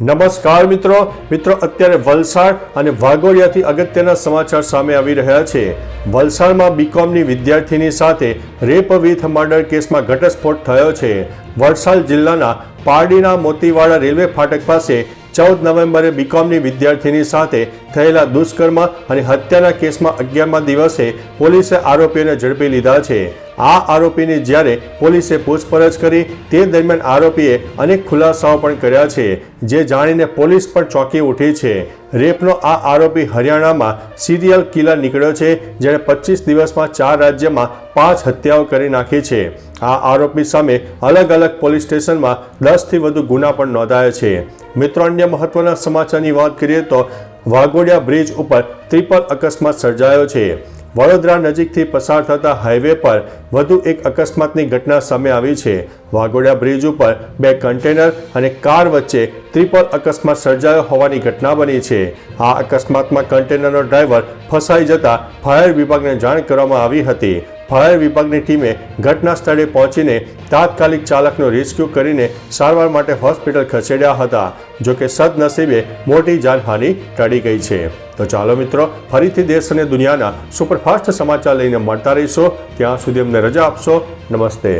નમસ્કાર મિત્રો. મિત્રો, અત્યારે વલસાડ અને વાઘોડિયાથી અગત્યના સમાચાર સામે આવી રહ્યા છે. વલસાડમાં બીકોમની વિદ્યાર્થીની સાથે રેપ વિથ મર્ડર કેસમાં ઘટસ્ફોટ થયો છે. વલસાડ જિલ્લાના પારડીના મોતીવાડા રેલવે ફાટક પાસે ચૌદ નવેમ્બરે બીકોમની વિદ્યાર્થીની સાથે થયેલા દુષ્કર્મ અને હત્યાના કેસમાં અગિયારમા દિવસે પોલીસે આરોપીઓને ઝડપી લીધા છે. આ આરોપીની જ્યારે પોલીસે પૂછપરછ કરી, તે દરમિયાન આરોપીએ અનેક ખુલાસાઓ પણ કર્યા છે, જે જાણીને પોલીસ પણ ચોંકી ઉઠી છે. રેપનો આ આરોપી હરિયાણામાં સિરિયલ કિલર નીકળ્યો છે, જેણે પચીસ દિવસમાં ચાર રાજ્યમાં પાંચ હત્યાઓ કરી નાખી છે. આ આરોપી સામે અલગ અલગ પોલીસ સ્ટેશનમાં દસથી વધુ ગુના પણ નોંધાયા છે. મિત્રો, અન્ય મહત્વના સમાચારની વાત કરીએ તો વાઘોડિયા બ્રિજ ઉપર ત્રિપલ અકસ્માત સર્જાયો છે. વડોદરા નજીકથી પસાર થતા હાઈવે પર વધુ એક અકસ્માતની ઘટના સામે આવી છે. વાઘોડિયા બ્રિજ ઉપર બે કન્ટેનર અને કાર વચ્ચે ત્રિપલ અકસ્માત સર્જાયો હોવાની ઘટના બની છે. આ અકસ્માતમાં કન્ટેનરનો ડ્રાઈવર ફસાઈ જતા ફાયર વિભાગને જાણ કરવામાં આવી હતી. ફાયર વિભાગની ટીમે ઘટના સ્થળે પહોંચીને તાત્કાલિક ચાલકનો રેસ્ક્યુ કરીને સારવાર માટે હોસ્પિટલ ખસેડ્યા હતા, જો કે સદનસીબે મોટી જાનહાનિ ટળી ગઈ છે. તો ચાલો મિત્રો, ફરીથી દેશ અને દુનિયાના સુપરફાસ્ટ સમાચાર લઈને મળતા રહીશો. ત્યાં સુધી અમને રજા આપશો. નમસ્તે.